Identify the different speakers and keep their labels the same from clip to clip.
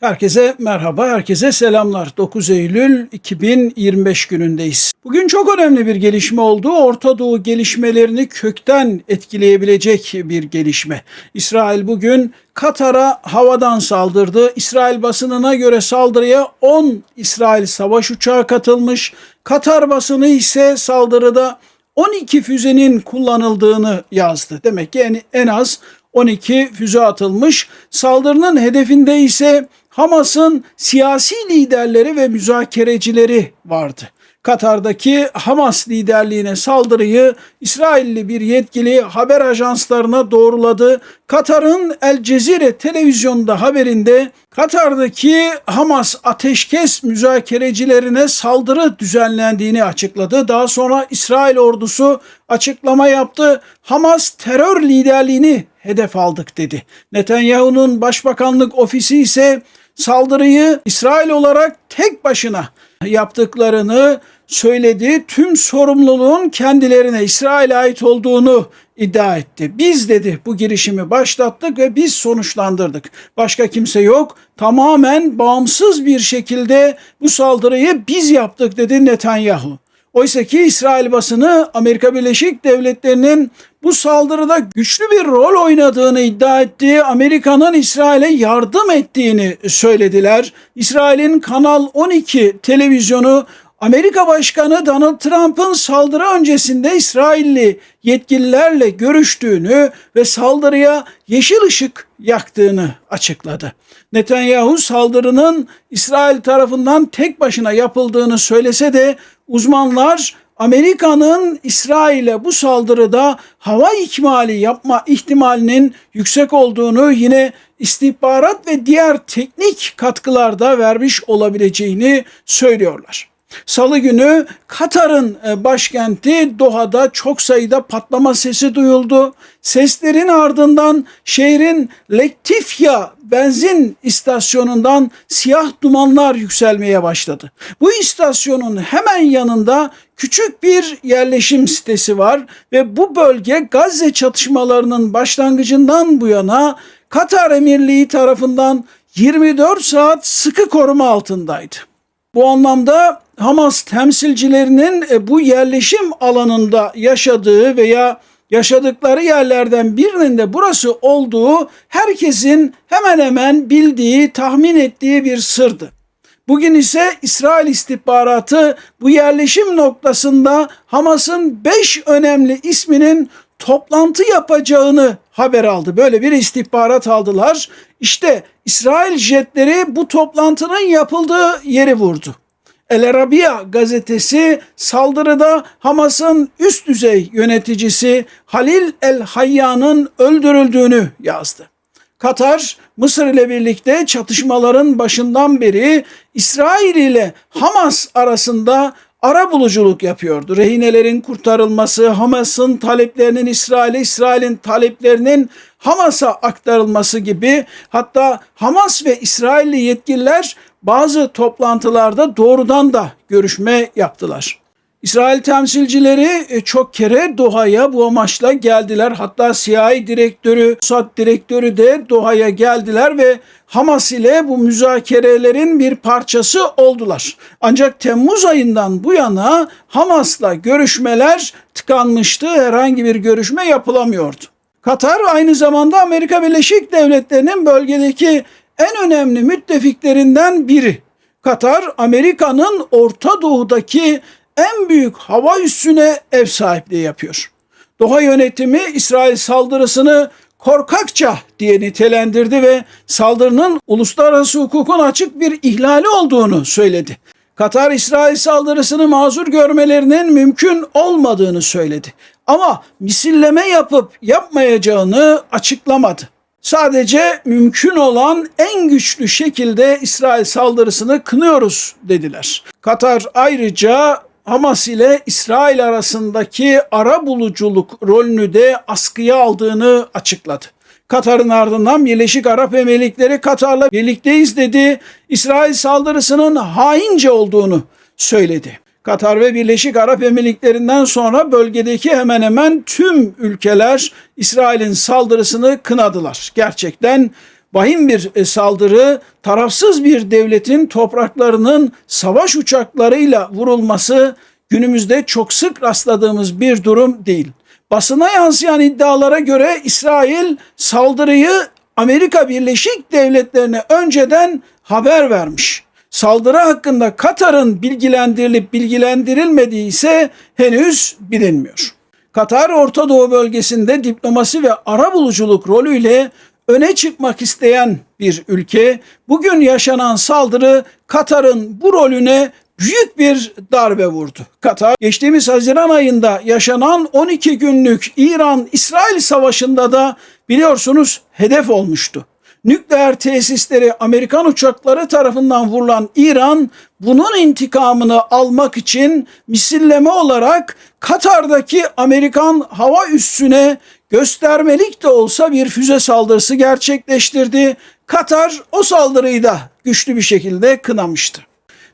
Speaker 1: Herkese merhaba, herkese selamlar. 9 Eylül 2025 günündeyiz. Bugün çok önemli bir gelişme oldu. Orta Doğu gelişmelerini kökten etkileyebilecek bir gelişme. İsrail bugün Katar'a havadan saldırdı. İsrail basınına göre saldırıya 10 İsrail savaş uçağı katılmış. Katar basını ise saldırıda 12 füzenin kullanıldığını yazdı. Demek ki en, en az 12 füze atılmış. Saldırının hedefinde ise Hamas'ın siyasi liderleri ve müzakerecileri vardı. Katar'daki Hamas liderliğine saldırıyı İsrailli bir yetkili haber ajanslarına doğruladı. Katar'ın El Cezire televizyonda haberinde Katar'daki Hamas ateşkes müzakerecilerine saldırı düzenlendiğini açıkladı. Daha sonra İsrail ordusu açıklama yaptı. Hamas terör liderliğini hedef aldık dedi. Netanyahu'nun başbakanlık ofisi ise saldırıyı İsrail olarak tek başına yaptıklarını söyledi. Tüm sorumluluğun kendilerine İsrail'e ait olduğunu iddia etti. Biz dedi bu girişimi başlattık ve biz sonuçlandırdık. Başka kimse yok. Tamamen bağımsız bir şekilde bu saldırıyı biz yaptık dedi Netanyahu. Oysa ki İsrail basını Amerika Birleşik Devletleri'nin bu saldırıda güçlü bir rol oynadığını iddia ettiği Amerika'nın İsrail'e yardım ettiğini söylediler. İsrail'in Kanal 12 televizyonu Amerika Başkanı Donald Trump'ın saldırı öncesinde İsrailli yetkililerle görüştüğünü ve saldırıya yeşil ışık yaktığını açıkladı. Netanyahu saldırının İsrail tarafından tek başına yapıldığını söylese de uzmanlar Amerika'nın İsrail'e bu saldırıda hava ikmali yapma ihtimalinin yüksek olduğunu yine istihbarat ve diğer teknik katkılarda vermiş olabileceğini söylüyorlar. Salı günü Katar'ın e, başkenti Doha'da çok sayıda patlama sesi duyuldu. Seslerin ardından şehrin Lektifya benzin istasyonundan siyah dumanlar yükselmeye başladı. Bu istasyonun hemen yanında küçük bir yerleşim sitesi var ve bu bölge Gazze çatışmalarının başlangıcından bu yana Katar Emirliği tarafından 24 saat sıkı koruma altındaydı. Bu anlamda Hamas temsilcilerinin e, bu yerleşim alanında yaşadığı veya yaşadıkları yerlerden birinin de burası olduğu herkesin hemen hemen bildiği, tahmin ettiği bir sırdı. Bugün ise İsrail istihbaratı bu yerleşim noktasında Hamas'ın 5 önemli isminin toplantı yapacağını haber aldı. Böyle bir istihbarat aldılar. İşte İsrail jetleri bu toplantının yapıldığı yeri vurdu. El Arabiya gazetesi saldırıda Hamas'ın üst düzey yöneticisi Halil El Hayya'nın öldürüldüğünü yazdı. Katar, Mısır ile birlikte çatışmaların başından beri İsrail ile Hamas arasında ara buluculuk yapıyordu. Rehinelerin kurtarılması, Hamas'ın taleplerinin İsrail'e, İsrail'in taleplerinin Hamas'a aktarılması gibi hatta Hamas ve İsrailli yetkililer bazı toplantılarda doğrudan da görüşme yaptılar. İsrail temsilcileri e, çok kere Doha'ya bu amaçla geldiler. Hatta CIA direktörü, Mossad direktörü de Doha'ya geldiler ve Hamas ile bu müzakerelerin bir parçası oldular. Ancak Temmuz ayından bu yana Hamas'la görüşmeler tıkanmıştı. Herhangi bir görüşme yapılamıyordu. Katar aynı zamanda Amerika Birleşik Devletleri'nin bölgedeki en önemli müttefiklerinden biri. Katar, Amerika'nın Orta Doğu'daki en büyük hava üssüne ev sahipliği yapıyor. Doha yönetimi İsrail saldırısını korkakça diye nitelendirdi ve saldırının uluslararası hukukun açık bir ihlali olduğunu söyledi. Katar İsrail saldırısını mazur görmelerinin mümkün olmadığını söyledi. Ama misilleme yapıp yapmayacağını açıklamadı. Sadece mümkün olan en güçlü şekilde İsrail saldırısını kınıyoruz dediler. Katar ayrıca Hamas ile İsrail arasındaki ara buluculuk rolünü de askıya aldığını açıkladı. Katar'ın ardından Birleşik Arap Emirlikleri Katar'la birlikteyiz dedi. İsrail saldırısının haince olduğunu söyledi. Katar ve Birleşik Arap Emirlikleri'nden sonra bölgedeki hemen hemen tüm ülkeler İsrail'in saldırısını kınadılar. Gerçekten vahim bir e, saldırı, tarafsız bir devletin topraklarının savaş uçaklarıyla vurulması günümüzde çok sık rastladığımız bir durum değil. Basına yansıyan iddialara göre İsrail saldırıyı Amerika Birleşik Devletleri'ne önceden haber vermiş. Saldırı hakkında Katar'ın bilgilendirilip bilgilendirilmediği ise henüz bilinmiyor. Katar Orta Doğu bölgesinde diplomasi ve arabuluculuk rolüyle öne çıkmak isteyen bir ülke. Bugün yaşanan saldırı Katar'ın bu rolüne büyük bir darbe vurdu. Katar geçtiğimiz Haziran ayında yaşanan 12 günlük İran-İsrail savaşında da biliyorsunuz hedef olmuştu. Nükleer tesisleri Amerikan uçakları tarafından vurulan İran bunun intikamını almak için misilleme olarak Katar'daki Amerikan hava üssüne göstermelik de olsa bir füze saldırısı gerçekleştirdi. Katar o saldırıyı da güçlü bir şekilde kınamıştı.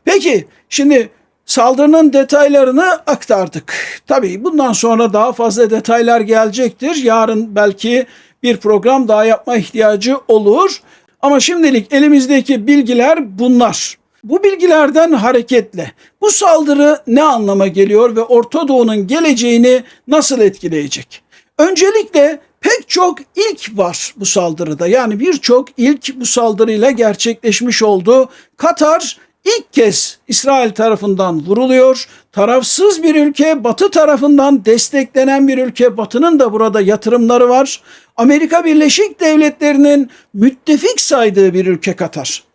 Speaker 1: Peki şimdi saldırının detaylarını aktardık. Tabii bundan sonra daha fazla detaylar gelecektir. Yarın belki bir program daha yapma ihtiyacı olur. Ama şimdilik elimizdeki bilgiler bunlar. Bu bilgilerden hareketle bu saldırı ne anlama geliyor ve Orta Doğu'nun geleceğini nasıl etkileyecek? Öncelikle pek çok ilk var bu saldırıda. Yani birçok ilk bu saldırıyla gerçekleşmiş oldu. Katar ilk kez İsrail tarafından vuruluyor. Tarafsız bir ülke, Batı tarafından desteklenen bir ülke. Batı'nın da burada yatırımları var. Amerika Birleşik Devletleri'nin müttefik saydığı bir ülke Katar.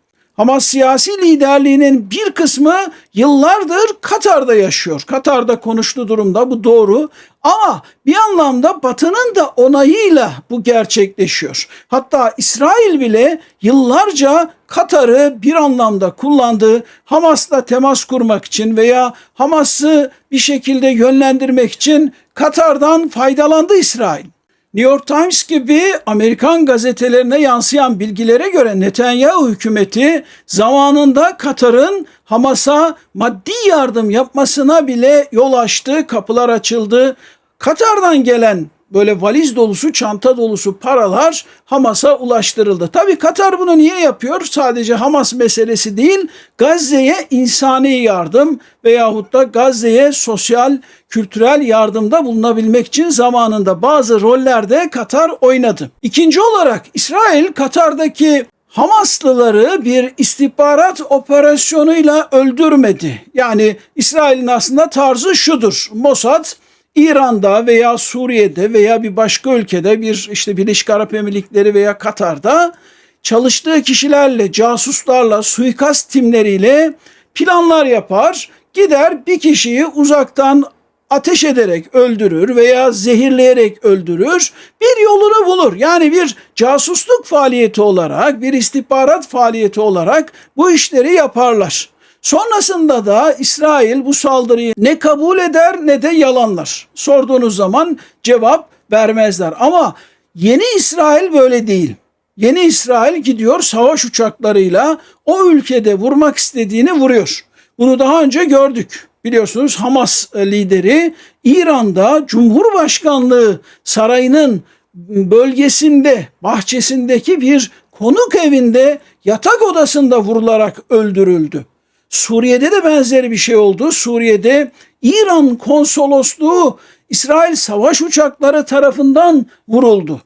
Speaker 1: Ama siyasi liderliğinin bir kısmı yıllardır Katar'da yaşıyor. Katar'da konuştu durumda bu doğru. Ama bir anlamda Batı'nın da onayıyla bu gerçekleşiyor. Hatta İsrail bile yıllarca Katar'ı bir anlamda kullandı. Hamas'la temas kurmak için veya Hamas'ı bir şekilde yönlendirmek için Katar'dan faydalandı İsrail. New York Times gibi Amerikan gazetelerine yansıyan bilgilere göre Netanyahu hükümeti zamanında Katar'ın Hamas'a maddi yardım yapmasına bile yol açtı, kapılar açıldı. Katar'dan gelen böyle valiz dolusu, çanta dolusu paralar Hamas'a ulaştırıldı. Tabii Katar bunu niye yapıyor? Sadece Hamas meselesi değil, Gazze'ye insani yardım veyahut da Gazze'ye sosyal, kültürel yardımda bulunabilmek için zamanında bazı rollerde Katar oynadı. İkinci olarak İsrail Katar'daki Hamaslıları bir istihbarat operasyonuyla öldürmedi. Yani İsrail'in aslında tarzı şudur. Mossad İran'da veya Suriye'de veya bir başka ülkede bir işte Birleşik Arap Emirlikleri veya Katar'da çalıştığı kişilerle, casuslarla, suikast timleriyle planlar yapar. Gider bir kişiyi uzaktan ateş ederek öldürür veya zehirleyerek öldürür. Bir yolunu bulur. Yani bir casusluk faaliyeti olarak, bir istihbarat faaliyeti olarak bu işleri yaparlar. Sonrasında da İsrail bu saldırıyı ne kabul eder ne de yalanlar. Sorduğunuz zaman cevap vermezler. Ama yeni İsrail böyle değil. Yeni İsrail gidiyor savaş uçaklarıyla o ülkede vurmak istediğini vuruyor. Bunu daha önce gördük. Biliyorsunuz Hamas lideri İran'da Cumhurbaşkanlığı sarayının bölgesinde, bahçesindeki bir konuk evinde yatak odasında vurularak öldürüldü. Suriye'de de benzeri bir şey oldu. Suriye'de İran konsolosluğu İsrail savaş uçakları tarafından vuruldu.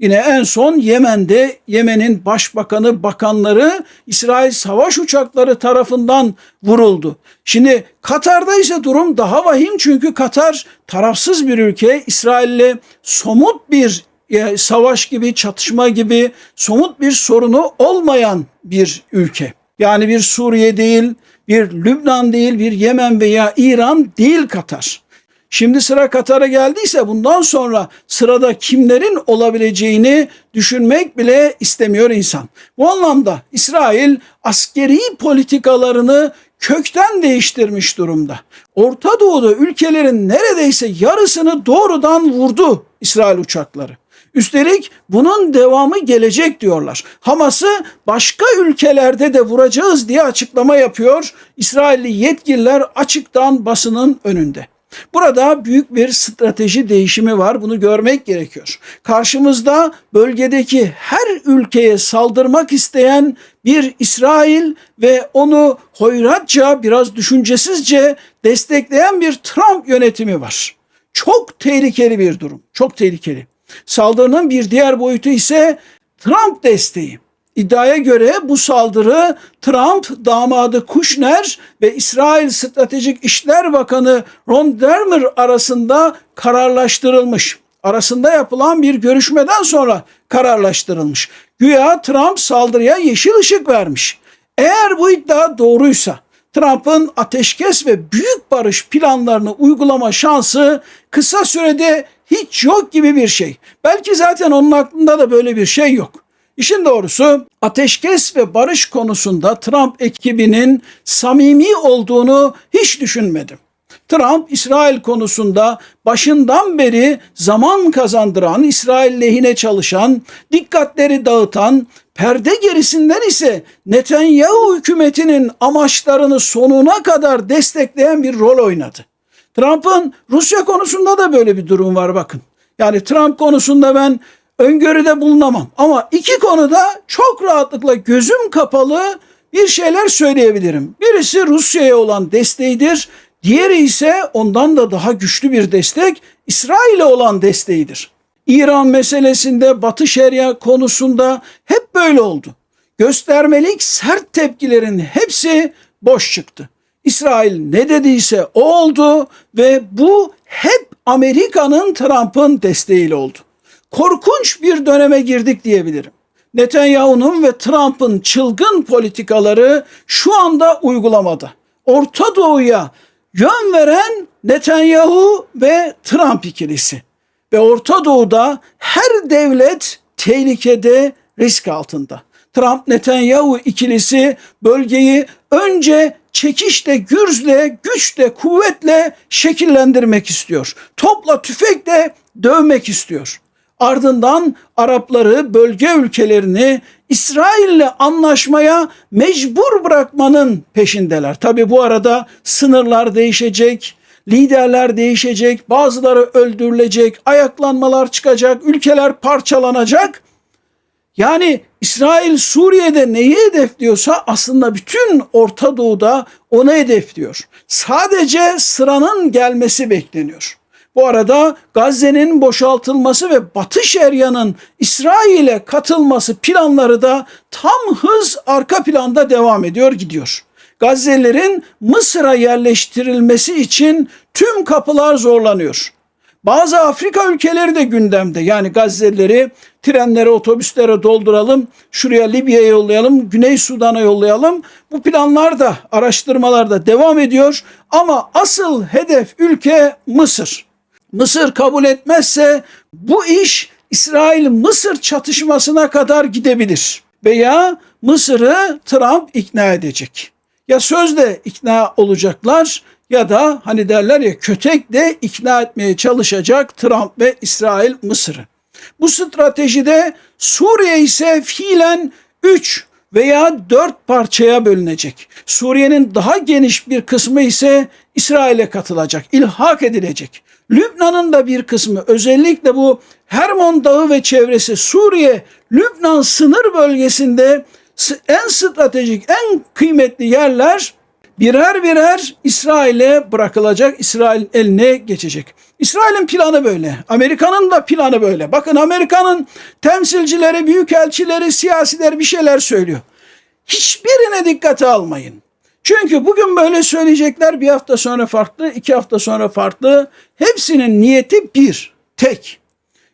Speaker 1: Yine en son Yemen'de Yemen'in başbakanı, bakanları İsrail savaş uçakları tarafından vuruldu. Şimdi Katar'da ise durum daha vahim çünkü Katar tarafsız bir ülke. İsrail'le somut bir e, savaş gibi, çatışma gibi somut bir sorunu olmayan bir ülke. Yani bir Suriye değil, bir Lübnan değil, bir Yemen veya İran değil Katar. Şimdi sıra Katar'a geldiyse bundan sonra sırada kimlerin olabileceğini düşünmek bile istemiyor insan. Bu anlamda İsrail askeri politikalarını kökten değiştirmiş durumda. Orta Doğu'da ülkelerin neredeyse yarısını doğrudan vurdu İsrail uçakları. Üstelik bunun devamı gelecek diyorlar. Hamas'ı başka ülkelerde de vuracağız diye açıklama yapıyor İsrailli yetkililer açıktan basının önünde. Burada büyük bir strateji değişimi var. Bunu görmek gerekiyor. Karşımızda bölgedeki her ülkeye saldırmak isteyen bir İsrail ve onu hoyratça biraz düşüncesizce destekleyen bir Trump yönetimi var. Çok tehlikeli bir durum. Çok tehlikeli. Saldırının bir diğer boyutu ise Trump desteği. İddiaya göre bu saldırı Trump damadı Kushner ve İsrail Stratejik İşler Bakanı Ron Dermer arasında kararlaştırılmış. Arasında yapılan bir görüşmeden sonra kararlaştırılmış. Güya Trump saldırıya yeşil ışık vermiş. Eğer bu iddia doğruysa Trump'ın ateşkes ve büyük barış planlarını uygulama şansı kısa sürede hiç yok gibi bir şey. Belki zaten onun aklında da böyle bir şey yok. İşin doğrusu ateşkes ve barış konusunda Trump ekibinin samimi olduğunu hiç düşünmedim. Trump İsrail konusunda başından beri zaman kazandıran, İsrail lehine çalışan, dikkatleri dağıtan, perde gerisinden ise Netanyahu hükümetinin amaçlarını sonuna kadar destekleyen bir rol oynadı. Trump'ın Rusya konusunda da böyle bir durum var bakın. Yani Trump konusunda ben öngörüde bulunamam. Ama iki konuda çok rahatlıkla gözüm kapalı bir şeyler söyleyebilirim. Birisi Rusya'ya olan desteğidir. Diğeri ise ondan da daha güçlü bir destek İsrail'e olan desteğidir. İran meselesinde Batı Şeria konusunda hep böyle oldu. Göstermelik sert tepkilerin hepsi boş çıktı. İsrail ne dediyse o oldu ve bu hep Amerika'nın Trump'ın desteğiyle oldu korkunç bir döneme girdik diyebilirim. Netanyahu'nun ve Trump'ın çılgın politikaları şu anda uygulamada. Orta Doğu'ya yön veren Netanyahu ve Trump ikilisi. Ve Orta Doğu'da her devlet tehlikede, risk altında. Trump Netanyahu ikilisi bölgeyi önce çekişle, gürzle, güçle, kuvvetle şekillendirmek istiyor. Topla, tüfekle dövmek istiyor. Ardından Arapları, bölge ülkelerini İsrail'le anlaşmaya mecbur bırakmanın peşindeler. Tabi bu arada sınırlar değişecek, liderler değişecek, bazıları öldürülecek, ayaklanmalar çıkacak, ülkeler parçalanacak. Yani İsrail Suriye'de neyi hedefliyorsa aslında bütün Orta Doğu'da onu hedefliyor. Sadece sıranın gelmesi bekleniyor. Bu arada Gazze'nin boşaltılması ve Batı Şeria'nın İsrail'e katılması planları da tam hız arka planda devam ediyor gidiyor. Gazze'lilerin Mısır'a yerleştirilmesi için tüm kapılar zorlanıyor. Bazı Afrika ülkeleri de gündemde. Yani Gazze'lileri trenlere, otobüslere dolduralım, şuraya Libya'ya yollayalım, Güney Sudan'a yollayalım. Bu planlar da, araştırmalar da devam ediyor. Ama asıl hedef ülke Mısır. Mısır kabul etmezse bu iş İsrail-Mısır çatışmasına kadar gidebilir. Veya Mısır'ı Trump ikna edecek. Ya sözle ikna olacaklar ya da hani derler ya kötek de ikna etmeye çalışacak Trump ve İsrail Mısır'ı. Bu stratejide Suriye ise fiilen 3 veya 4 parçaya bölünecek. Suriye'nin daha geniş bir kısmı ise İsrail'e katılacak, ilhak edilecek. Lübnan'ın da bir kısmı özellikle bu Hermon Dağı ve çevresi Suriye, Lübnan sınır bölgesinde en stratejik, en kıymetli yerler birer birer İsrail'e bırakılacak, İsrail eline geçecek. İsrail'in planı böyle. Amerika'nın da planı böyle. Bakın Amerika'nın temsilcileri, büyükelçileri, siyasiler bir şeyler söylüyor. Hiçbirine dikkate almayın. Çünkü bugün böyle söyleyecekler bir hafta sonra farklı, iki hafta sonra farklı. Hepsinin niyeti bir, tek.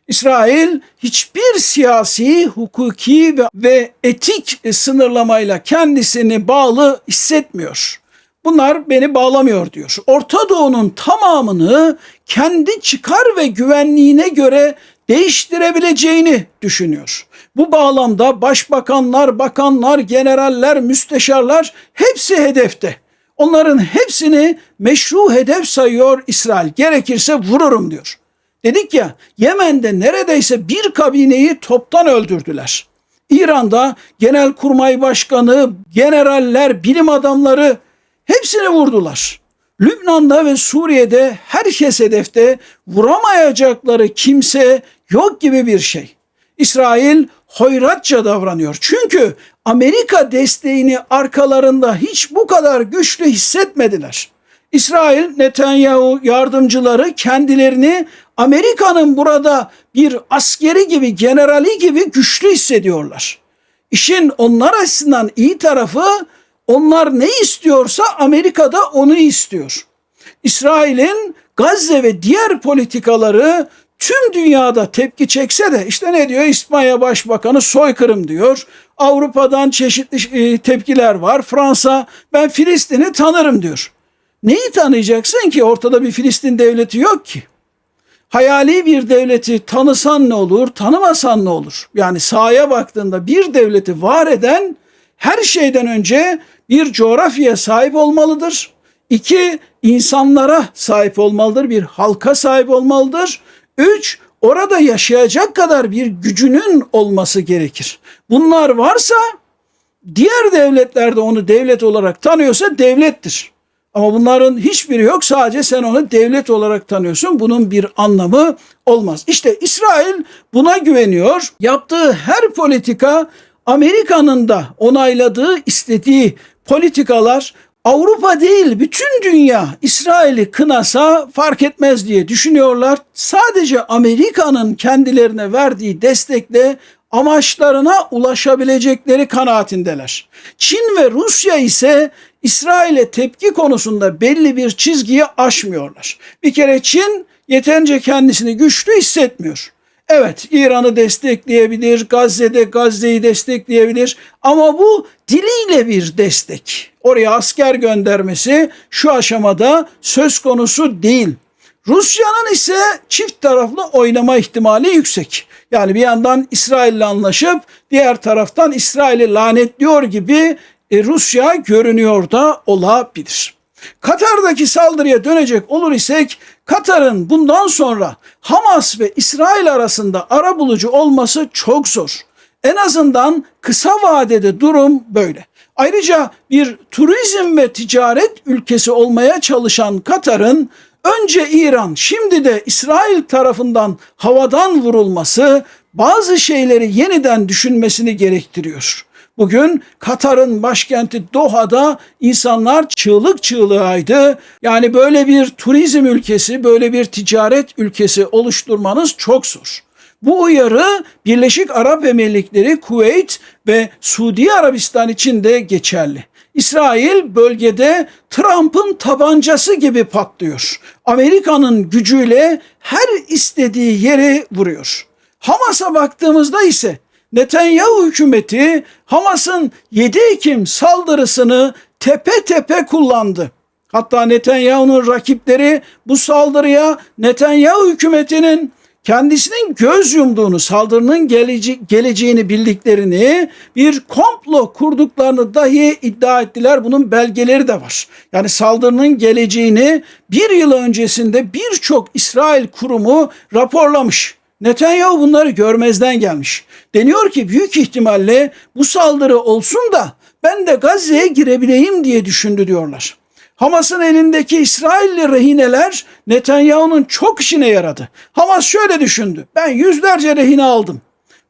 Speaker 1: İsrail hiçbir siyasi, hukuki ve, ve etik sınırlamayla kendisini bağlı hissetmiyor. Bunlar beni bağlamıyor diyor. Orta Doğu'nun tamamını kendi çıkar ve güvenliğine göre değiştirebileceğini düşünüyor. Bu bağlamda başbakanlar, bakanlar, generaller, müsteşarlar hepsi hedefte. Onların hepsini meşru hedef sayıyor İsrail. Gerekirse vururum diyor. Dedik ya Yemen'de neredeyse bir kabineyi toptan öldürdüler. İran'da genelkurmay başkanı, generaller, bilim adamları hepsini vurdular. Lübnan'da ve Suriye'de herkes hedefte vuramayacakları kimse yok gibi bir şey. İsrail hoyratça davranıyor. Çünkü Amerika desteğini arkalarında hiç bu kadar güçlü hissetmediler. İsrail Netanyahu yardımcıları kendilerini Amerika'nın burada bir askeri gibi, generali gibi güçlü hissediyorlar. İşin onlar açısından iyi tarafı onlar ne istiyorsa Amerika'da onu istiyor. İsrail'in Gazze ve diğer politikaları tüm dünyada tepki çekse de işte ne diyor İspanya Başbakanı soykırım diyor. Avrupa'dan çeşitli e, tepkiler var. Fransa ben Filistin'i tanırım diyor. Neyi tanıyacaksın ki ortada bir Filistin devleti yok ki. Hayali bir devleti tanısan ne olur, tanımasan ne olur? Yani sahaya baktığında bir devleti var eden her şeyden önce bir coğrafyaya sahip olmalıdır. İki, insanlara sahip olmalıdır, bir halka sahip olmalıdır. Üç, orada yaşayacak kadar bir gücünün olması gerekir. Bunlar varsa diğer devletlerde onu devlet olarak tanıyorsa devlettir. Ama bunların hiçbiri yok. Sadece sen onu devlet olarak tanıyorsun. Bunun bir anlamı olmaz. İşte İsrail buna güveniyor. Yaptığı her politika Amerika'nın da onayladığı, istediği politikalar Avrupa değil bütün dünya İsrail'i kınasa fark etmez diye düşünüyorlar. Sadece Amerika'nın kendilerine verdiği destekle amaçlarına ulaşabilecekleri kanaatindeler. Çin ve Rusya ise İsrail'e tepki konusunda belli bir çizgiyi aşmıyorlar. Bir kere Çin yeterince kendisini güçlü hissetmiyor. Evet İran'ı destekleyebilir, Gazze'de Gazze'yi destekleyebilir ama bu diliyle bir destek. Oraya asker göndermesi şu aşamada söz konusu değil. Rusya'nın ise çift taraflı oynama ihtimali yüksek. Yani bir yandan İsrail'le anlaşıp diğer taraftan İsrail'i lanetliyor gibi e, Rusya görünüyor da olabilir. Katar'daki saldırıya dönecek olur isek Katar'ın bundan sonra Hamas ve İsrail arasında ara bulucu olması çok zor. En azından kısa vadede durum böyle. Ayrıca bir turizm ve ticaret ülkesi olmaya çalışan Katar'ın önce İran şimdi de İsrail tarafından havadan vurulması bazı şeyleri yeniden düşünmesini gerektiriyor. Bugün Katar'ın başkenti Doha'da insanlar çığlık çığlığaydı. Yani böyle bir turizm ülkesi, böyle bir ticaret ülkesi oluşturmanız çok zor. Bu uyarı Birleşik Arap Emirlikleri, Kuveyt ve Suudi Arabistan için de geçerli. İsrail bölgede Trump'ın tabancası gibi patlıyor. Amerika'nın gücüyle her istediği yere vuruyor. Hamas'a baktığımızda ise Netanyahu hükümeti Hamas'ın 7 Ekim saldırısını tepe tepe kullandı. Hatta Netanyahu'nun rakipleri bu saldırıya Netanyahu hükümetinin kendisinin göz yumduğunu, saldırının gelece geleceğini bildiklerini, bir komplo kurduklarını dahi iddia ettiler. Bunun belgeleri de var. Yani saldırının geleceğini bir yıl öncesinde birçok İsrail kurumu raporlamış. Netanyahu bunları görmezden gelmiş. Deniyor ki büyük ihtimalle bu saldırı olsun da ben de Gazze'ye girebileyim diye düşündü diyorlar. Hamas'ın elindeki İsrailli rehineler Netanyahu'nun çok işine yaradı. Hamas şöyle düşündü. Ben yüzlerce rehine aldım.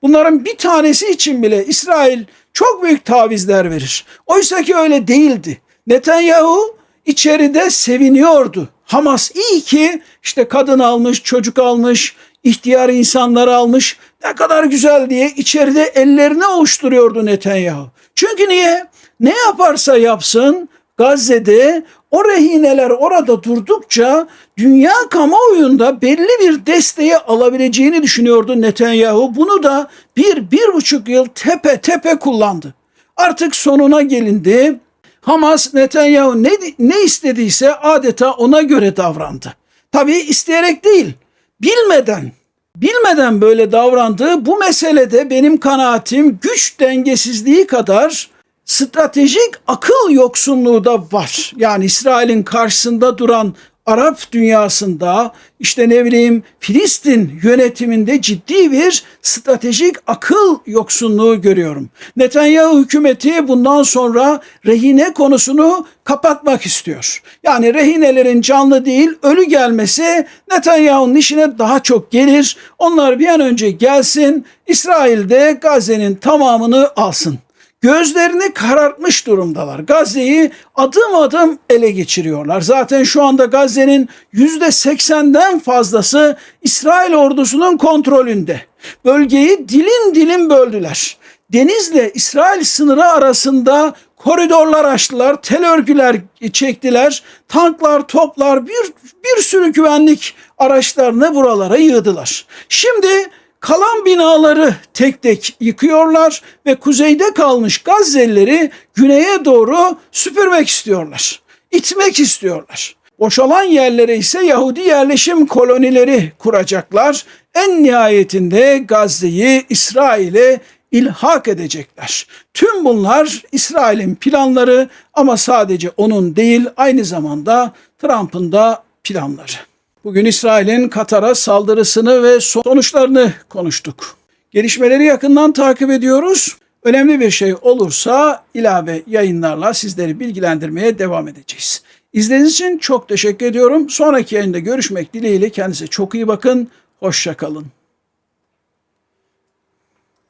Speaker 1: Bunların bir tanesi için bile İsrail çok büyük tavizler verir. Oysa ki öyle değildi. Netanyahu içeride seviniyordu. Hamas iyi ki işte kadın almış, çocuk almış, ihtiyar insanları almış. Ne kadar güzel diye içeride ellerini ovuşturuyordu Netanyahu. Çünkü niye? Ne yaparsa yapsın Gazze'de o rehineler orada durdukça dünya kamuoyunda belli bir desteği alabileceğini düşünüyordu Netanyahu. Bunu da bir, bir buçuk yıl tepe tepe kullandı. Artık sonuna gelindi. Hamas Netanyahu ne, ne istediyse adeta ona göre davrandı. Tabii isteyerek değil, bilmeden bilmeden böyle davrandığı bu meselede benim kanaatim güç dengesizliği kadar stratejik akıl yoksunluğu da var. Yani İsrail'in karşısında duran Arap dünyasında işte ne bileyim Filistin yönetiminde ciddi bir stratejik akıl yoksunluğu görüyorum. Netanyahu hükümeti bundan sonra rehine konusunu kapatmak istiyor. Yani rehinelerin canlı değil ölü gelmesi Netanyahu'nun işine daha çok gelir. Onlar bir an önce gelsin İsrail'de Gazze'nin tamamını alsın gözlerini karartmış durumdalar. Gazze'yi adım adım ele geçiriyorlar. Zaten şu anda Gazze'nin %80'den fazlası İsrail ordusunun kontrolünde. Bölgeyi dilim dilim böldüler. Denizle İsrail sınırı arasında koridorlar açtılar, tel örgüler çektiler, tanklar, toplar, bir, bir sürü güvenlik araçlarını buralara yığdılar. Şimdi Kalan binaları tek tek yıkıyorlar ve kuzeyde kalmış Gazze'lileri güneye doğru süpürmek istiyorlar. İtmek istiyorlar. Boşalan yerlere ise Yahudi yerleşim kolonileri kuracaklar. En nihayetinde Gazze'yi İsrail'e ilhak edecekler. Tüm bunlar İsrail'in planları ama sadece onun değil aynı zamanda Trump'ın da planları. Bugün İsrail'in Katar'a saldırısını ve sonuçlarını konuştuk. Gelişmeleri yakından takip ediyoruz. Önemli bir şey olursa ilave yayınlarla sizleri bilgilendirmeye devam edeceğiz. İzlediğiniz için çok teşekkür ediyorum. Sonraki yayında görüşmek dileğiyle kendinize çok iyi bakın. Hoşçakalın.